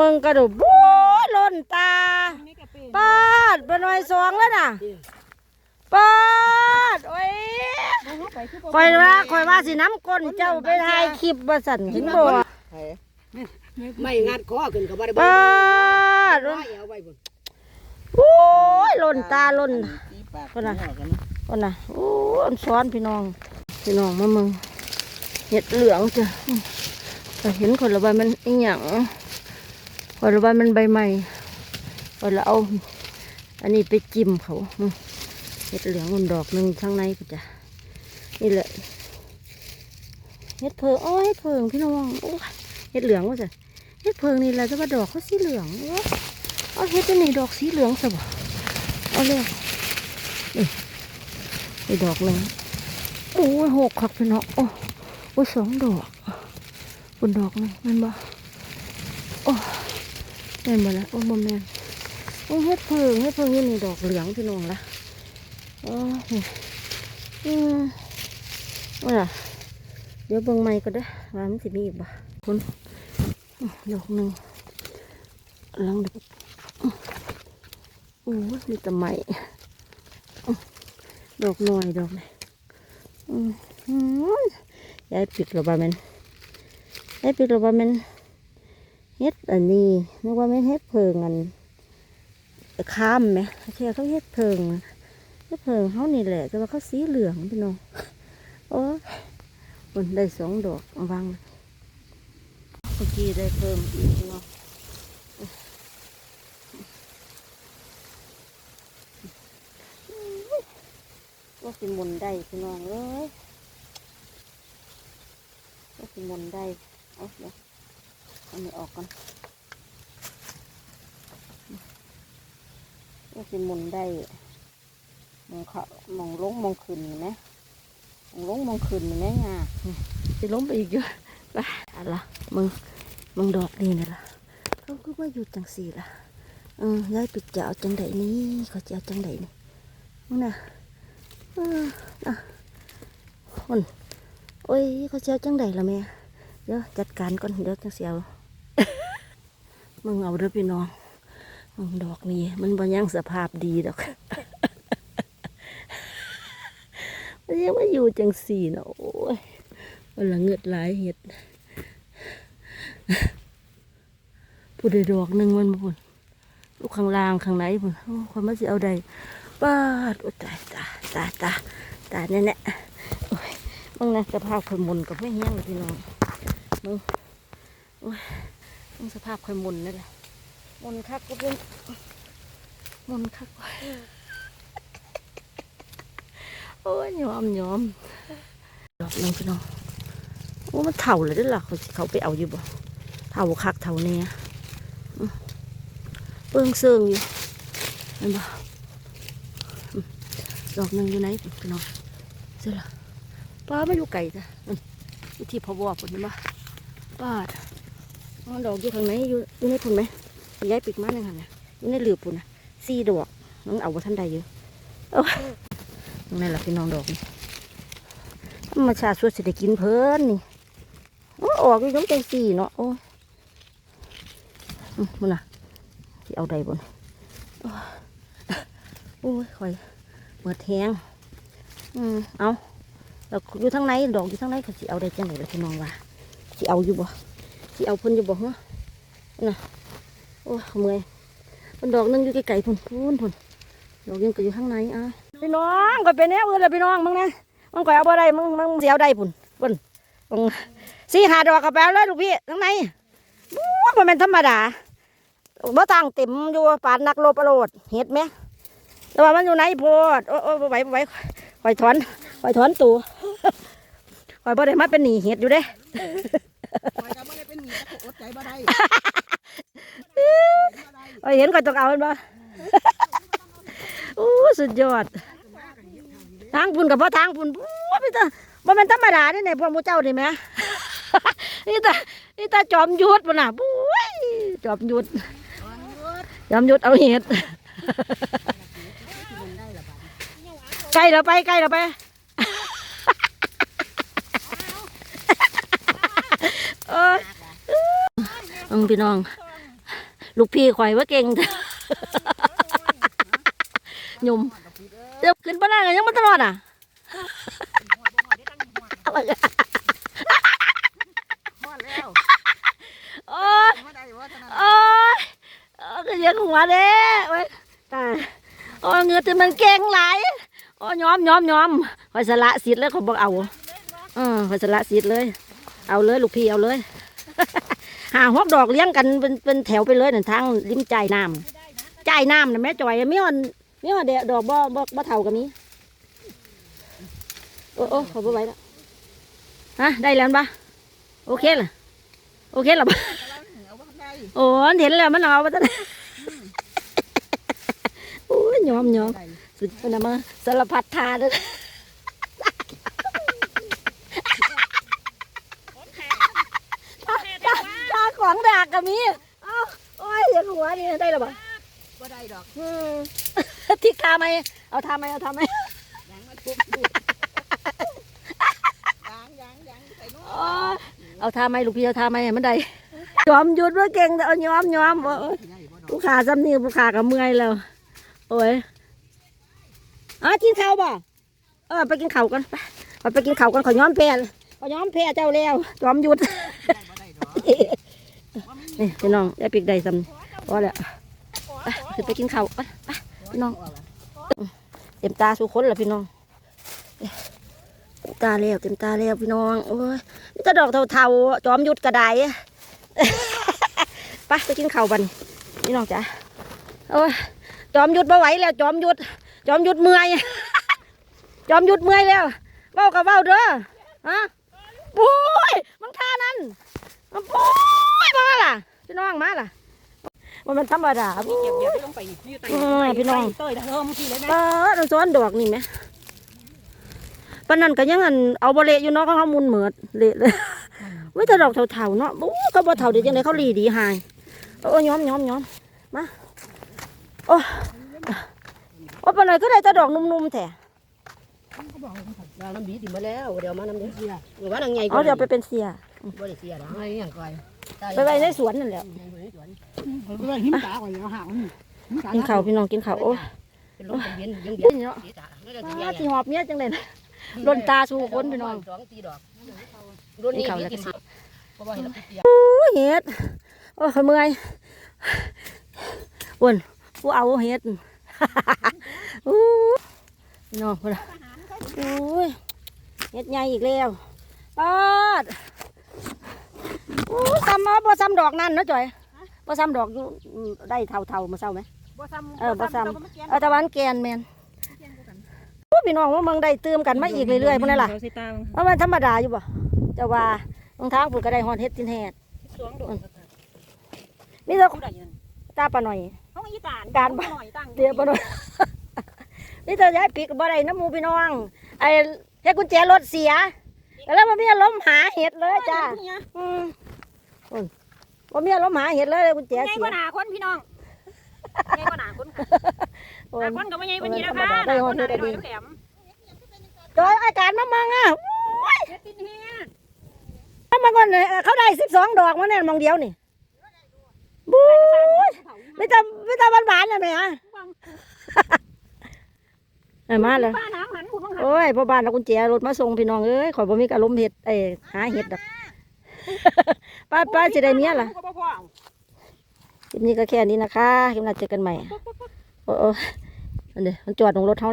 มึงกระดูกโอ้ยล้นตาปาดเป็นหน่วยสองแล้วน่ะปาดโอ้ยคอยว่าคอยว่าสิน้ำก้นเจ้าไปถ่ายคลิปบ่สั่นเห็นบ่ไม่งัดคอขึ้นกับบ่ได้ปาดบ่เอาไว้พุ่นโอ้ยล้นตาล้นคนน่ะคนน่ะโอ้ยอันซ้อนพี่น้องพี่น้องมามึงเห็ดเหลืองจ้ะอืมแต่เห็นคนละใบมันอีหยัง คนละใบมันใบใหม่คนละเอา อันนี้ไปจิ้มเขาเห็ดเหลืองมันดอกหนึ่งข้างในก็จะนี่แหละเห็ดเพิงโอ้ยเห็ดเพิงพี่น้องโอ้เห็ดเหลืองว่าจะเห็ดเพิงนี่แหละจะว่าดอกเขาสีเหลืองอ้ยเอาเห็ดตัวนี้ดอกสีเหลืองสบเอาเลยนี่ดอกหนึ่งโอ้ยหกครับพี่น้องโอ้โอ้สองดอกบนดอกหนึงมันบ่โอ้ แม่นบ่ละโอ้บ่แม่นโอ้เฮ็ดเพิงเฮ็ดเพิงนี่นี่ดอกเหลืองพี่น้องละโอ้อืมว่าล่ะเดี๋ยวเบิ่งใหม่ก็ได้ว่ามันสิมีอีกบ่คุณดอกหนึ่งลังดอกโอ้ยมีแต่ใหม่ดอกหน้อยดอกนี่อืมยายปิดหรือเปล่าแมันยายปิดหรือเปล่าแมัน เฮ็ดอันนี้นึกว่าแม่เฮ็ดเพิงอันข้ามไหมเชื่อเขาเฮ็ดเพิงอะเฮ็ดเพิงเขานี่แหละแต่ว่าเขาสีเหลืองพี่น้องโอ้ยบนได้สองดอกเอาวางเมื่อกี้ได้เพิ่มอีกพี่น้องว่าสิมุนได้พี่น้องเอ้ยว่าสิมุนได้เอาเดี๋ยว อาไม่ออกก่อนก็สิมุนได้มองเขามองลงมองขึ้นเห็นไหมมองลงมองขึ้นเห็นไหมงานี่สิล้มไปอีกเยอะไปอะไรมึงมึงดอกนี่นี่ล่ะเขาก็มาอยู่จังสี่ล่ะเออยายปิดจะเอาจังใดนี้เขาจะเอาจังใดนี่มึงน่ะเออน่ะคนโอ้ยเขาจะเอาจังใดล่ะแม่เดี๋ยวจัดการก่อนเดี๋ยวจังเสียว มึงเอาเด้อพี่น้องมึงดอกนี้ มันบ่ยังสภาพดีดอกมันยังมาอยู่จังสี่เนาะโอ้ยมันละเงือดหลายเห็ดผู้ใดดอกหนึ่งมันบ่พุ่นลูกข้างล่างข้างไหนพุ่นโอ้ความมันสิเอาใดป้าดโอ้ตายตาตาตาตายแน่แน่ๆโอ้ยมึงนะสภาพข่อยหมุนกับไม่แห้งเลยพี่น้องมึงโอ้ย มึงสภาพข่อยหมุนนั่นแหละมนต์คักก็เป็นมนต์คักไว้โอ้ยยอมยอมดอกหนึงพี่น้องโอ้มันเถ่าเลยเด้วยล่ะเขาสิเขาไปเอาอยู่บ่เถ่าคักเถ่าเนี่ยอื้อเปิ้งเซิงอยู่เห็นบ่อื้อดอกหนึ่งอยู่ไหนพี่น้องเสร็จละป้าไม่อยู่ไก่จ้ะนั่นอยู่ที่พะวอกคนเห็นบ่ป้า ดอ๋อดอกอยู่ข้างไหนอยู่อยู่ในพุ่นไหมย้ายปิดมาหนึ่งค่ะนะนี่ในหลืบปุ่นนะสี่ดอกน้องเอาว่าท่านใดอยู่โอ้ยตรงนั้นแหละพี่น้องดอกนี่ธรรมชาติสวดเศรษฐกินเพลินนี่โอ้ออกอยู่น้ำใจสี่เนาะโอ้ยมันน่ะที่เอาใดบนโอ้ยคอยเปิดแทงอืมเอาเราอยู่ทางไหนดอกอยู่ทางไหนเขาสิเอาได้จังไหนล่ะพี่น้องว่าสิเอาอยู่บ่ สิเอาเพิ่นอยู่บ่ฮะน่ะโอ้เมื่อยมันดอกนึงอยู่ไกลๆพุ่นพุ่นพุ่นดอกยังก็อยู่ข้างในอะพี่น้องก็เป็นแนวอื่นเลยพี่น้องมึงนะมึงก็เอาบ่ได้มึงมึงเสียวได้พุ่นพุ่นมึงสี่หาดอกกระแปลเลยลูกพี่ข้างในบู๊มันเป็นธรรมดาบ่ต่างเต็มอยู่ปานนักโลบอโลดเห็ดไหมแต่ว่ามันอยู่ไหนโพดโอ้โอ้ไหวไหวคอยถอนคอยถอนตัวคอยบ่ได้มาเป็นหนีเห็ดอยู่เด้ ข่อยก็บ่ได้เป็นหนี้แต่ก็อดใจบ่ได้โอ้ยเห็นก็ต้องเอาเป็นบ่โอ้สุดยอด ทางพุ่นกับพ่อทางพุ่นว้าพี่ตาบ่แม่นธรรมดาเด้เนี่ยพ่อหมูเจ้านี่แหมนี่ตานี่ตาจอมยุทธพุ่นน่ะปุ้ยจอมยุทธจอมยุทธเอาเห็ดใกล้แล้วไปใกล้แล้วไป เอ้ยน้องพี่น้อง ลูกพี่ข่อยว่าเก่งหยุ่มเดี๋ยวขึ้นปะนั่งยังมาตลอดอะฮอดแล้วโอ้ยโอ้ยเออก็เลี้ยงหัวเด้โอ้ยตายโอ้ยเงือที่มันเก่งหลายโอ้ยยอมยอมยอมข่อยสละสิทธิ์เลยเขาบอกเอาเออข่อยสละสิทธิ์เลย เอาเลยลูกพี่เอาเลย หาหกดอกเลี้ยงกันเป็นเป็นแถวไปเลยนั่นทางริมจ่ายน้ำจ่ายน้ำนะแม่จอยมีอนมีอนเดดอกบ่บ่บ่เท่ากับมีโอ้โอ้ขอบ่ไหวแล้วฮะได้แล้วปะโอเคเหรอโอเคเหรอเอาบ่ได้โอ้ยเห็นแล้วมันเอาไปตั้งโอ้ยยอมยอมได้สุดมันนะมาสารพัดทาเด้อตาข องดากกับมีเอ้าโอ้ยเสียงหัวนี่ได้หรอปะบ่ได้ดอกอืมทิกทาไหมเอาทาไหมเอาทาไหมยางมาทุบดูยางยางยางใส่นู้นโอ้ยเอาทาไหมลูกพี่เอาทาไหมให้มันได้ยอมหยุดว่าเก่งแต่เอายอมยอมว่าใหญ่บ่ดอกผู้ขาซ้ำนี่ผู้ขากับเมื่อยแล้วโอ้ยอะกินข้าวบ่เออไปกินข้าวกันไปเอาไปกินข้าวกันขอย้อมแพ้ขอย้อมแพ้เจ้าแล้วยอมหยุดได้บ่ได้ดอก นี่พี่น้องได้ปีกได้ซ้ำพอแล้วไปขึ้นไปกินข้าวไปไปพี่น้องเต็มตาสู่คนแล้วพี่น้องตาแล้วเต็มตาแล้วพี่น้องโอ้ยมีแต่ดอกเทาๆจอมหยุดกระไดไปไปกินข้าวบันพี่น้องจ้ะโอ้ยจอมหยุดมาไหวแล้ว จอมหยุด จอมหยุดเมื่อยจอมหยุดเมื่อยแล้วเว้ากับเว้าเด้อฮะปุ้ยมันท่านั้น มันปุ้ยมาล่ะพี่น้องมาล่ะมันเป็นธรรมดามีเก็บเดี๋ยวลงไปนี่อยู่ใต้เออพี่น้องเต้ยเด้อเมื่อกี้เลยนะเออเราซ้อนดอกนี่ไหมปานนั้นก็ยังอันเอาบเละอยู่เนาะเขาเขามุนเหมือดเละเลยไม่แต่ดอกเถาๆเนาะโอ้ก็บ่เถาเดี๋ยวจังไดเขาลีดีหายโอ้ยย้อมย้อมย้อมมาโอ้โอ้ปานนั้นก็ได้แต่ดอกนุ่มๆแท้เราน้ำบีติมาแล้วเดี๋ยวมาน้ำเสียหรือว่านังใหญ่เอาเดี๋ยวไปเป็นเสีย บ่ได้เสียดอกให้ยังก่อยไปไว้ในสวนนั่นแหละไปไว้หิมตาก่อยเอาหางหิมตากินข้าวพี่น้องกินข้าวโอ้ยเป็นลมเป็นเย็นยังกินเนาะสีตาไม่ได้อ้าสีใหญ่สิหอบเมียจังเลยนะล้นตาสู่คนพี่น้องสองตีดอกรุ่นนี้กินข้าวมีแล้วกิก็นสิเพราะว่าเห็นเปียกโอ้ยเฮ็ดโอ้ยเมื่อยอ้วนผู้เอาเฮ็ดโอ้ยพี่น้องพุ่นน่ะโอ้ยเฮ็ดใหญ่อีกแล้วปาดโอ้ย ซ้ำมาบ่ซ้ำดอกนั่นเนาะจ่อยบ่ซ้ำดอกอยู่อืมได้เท่าๆมาเศร้าไหมบ่ซ้ำเออบ่ซ้ำเอาตะวันแกนแมนโอ้ยพี่น้องว่าเมืองได้เติมกันมาอีกเรื่อยๆพวกนั้นล่ะสิตาว่ามันธรรมดาอยู่บ่แต่ว่าบางทางพุ่นก็ได้ฮอดเฮ็ดตินแฮดสวงดอกมีแต่ผู้ใดยืนตาปลาหน่อยเขาอีตานการบ่หน่อยตั้งเดี๋ยวปลาหน่อยมีแต่ย้ายปีกบ่ได้น้ำหมูพี่น้องไอ้เฮ็ดกุญแจรถเสียก็แล้วบ่มีอารมณ์หาเห็ดเลยจ้า อืมพุ่นบ่มีอารมณ์หาเห็ดเลยกุญแจใหญ่เสีกยว่าหนาคนพี่น้องใหญ่กว่าหนาคนโอ้หยนาคนก็ไม่ใหญ่ปานนี้นะธรรมคะดาได้ฮอดหนาเฮ็ดได้คนหดีนาแหลมจอยอาการมามังอะเฮ็ดตินแฮดถ้ามาก่อนเนี่ยเขาได้12ดอกมาเนี่ยมองเดียวนี่บู๊ยไม่ตาไม่ตาบ้านๆเลยไหมฮะเอ้ยมาเลยป้าน้ำหันพูดบ้างหันโอ้ยพ่อบ้านเอากุญแจรถมาส่งพี่น้องเอ้ยข่อยบ่มีอารมณ์เห็ดเอ้ยหาเห็ดดอก ป้าป้าจะได้เมียล่ะก็บ่พอคลิปนี้ก็แค่นี้นะคะคลิปหน้าเจอกันใหม่ โอ้โอ้อันเดี๋ยวมันจอดลงรถเฮา